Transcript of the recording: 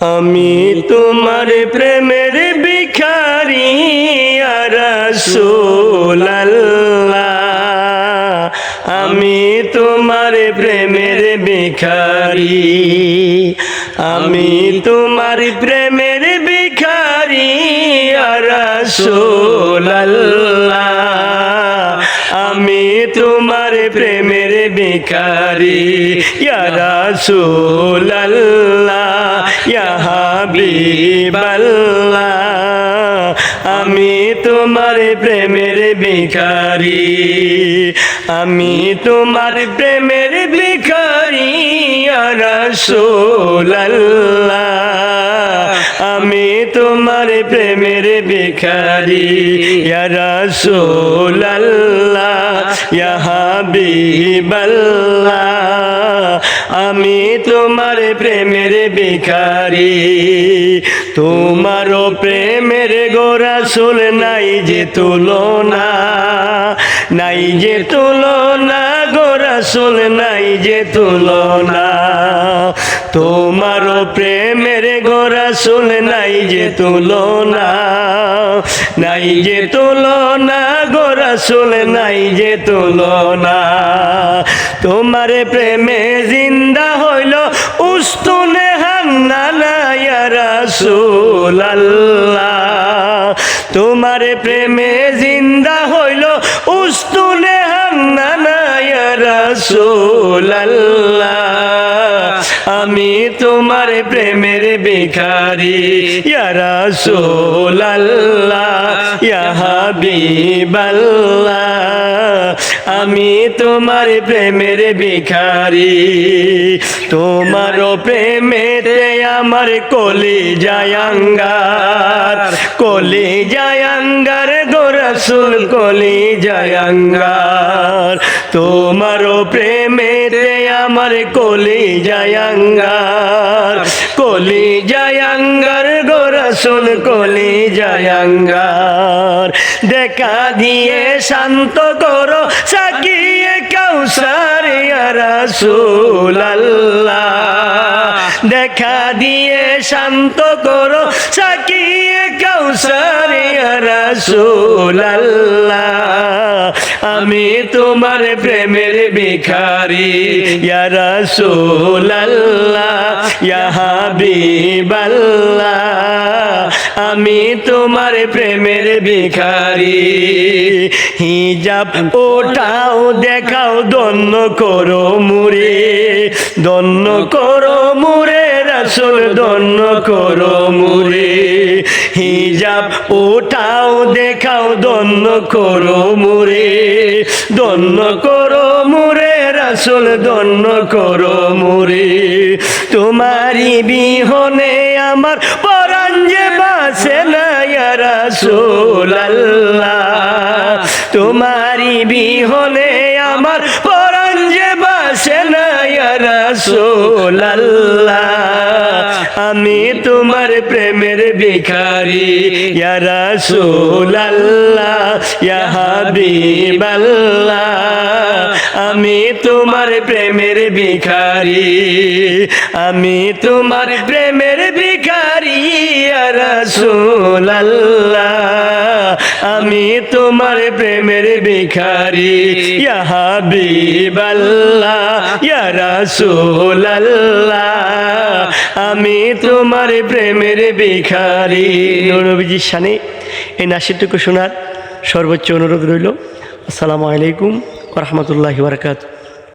আমি তোমার প্রেমের ভিখারি রাসূলুল্লাহ আমি তোমার প্রেমের ভিখারি। আমি তোমার প্রেমের ভিখারি রাসূলুল্লাহ আমি তোমার প্রেমের ভিখারি ইয়া রাসূলুল্লাহ আমি তোমার প্রেমের ভিখারি, আমি তোমার প্রেমের ভিখারি রাসূলুল্লাহ, আমি তোমার প্রেমের ভিখারি রাসূলুল্লাহ, ইয়া হাবিবাল্লাহ। আমি তোমার প্রেমের ভিখারি। তোমারও প্রেমের গোরা সুল নাই যে তুলনা, নাই যে তুলনা গোরা সুল নাই যে তুলনা। তোমারও প্রেমের গোরা সুল নাই যে তুলনা, নাই যে তুলনা গোরা নাই যে তুলনা। তোমার প্রেমে জিন্দা হইল উস্তুনে হান্নানা তোমার প্রেমে জিন্দা হইল উস্তুনে হান্নানা, ইয়া রাসূলুল্লাহ। আমি তোমার প্রেমের ভিখারি। ইয়া রাসূলুল্লাহ ইয়া হাবিবাল্লাহ। আমি তোমার প্রেমের ভিখারি। তোমার প্রেমেতে আমার কলি জায়াঙ্গার কলি জায়াঙ্গার গোরসুল কলি জয়ঙ্গার তোমার প্রেমেতে আমার কলি জয়ঙ্গার কলি জায়াঙ্গার গোরসুল কলি জায়াঙ্গার। দেখা দিয়ে শান্ত করো, সাকিয়ে রাসূলুল্লাহ। দেখা দিয়ে শান্ত করো, সাকিয়ে রাসূলুল্লাহ। আমি তোমার প্রেমের ভিখারি, ইয়া রাসূলুল্লাহ, ইয়া আমি তোমার প্রেমের ভিখারি। হিজাব ওটাও দেখাও দন্য করো মুরে দন্য করো মুরে রাসুল দন্য করো মুরে হিজাব ওটাও দেখাও দন্য করো মুরে দন্য করো মুরে রাসুল দন্য করো মুরে তোমারি বিহনে আমার না রাসূলুল্লাহ। তোমারি বিহনে আমার পরাণ যে বাসে না রাসূলুল্লাহ। আমি তোমার প্রেমের ভিখারি, ইয়া রাসূলুল্লাহ, ইয়া হাবিবাল্লাহ। আমি তোমার প্রেমের ভিখারি, আমি তোমার প্রেমের রাসূলুল্লাহ, আমি তোমার প্রেমের ভিখারি। ইয়া হাবিবাল্লাহ, ইয়া রাসূলুল্লাহ, আমি তোমার প্রেমের ভিখারি। নবীজির শানে এই নাসিরটুকু শোনার সর্বোচ্চ অনুরোধ রইল। আসসালামু আলাইকুম রহমতুল্লাহি বারকাত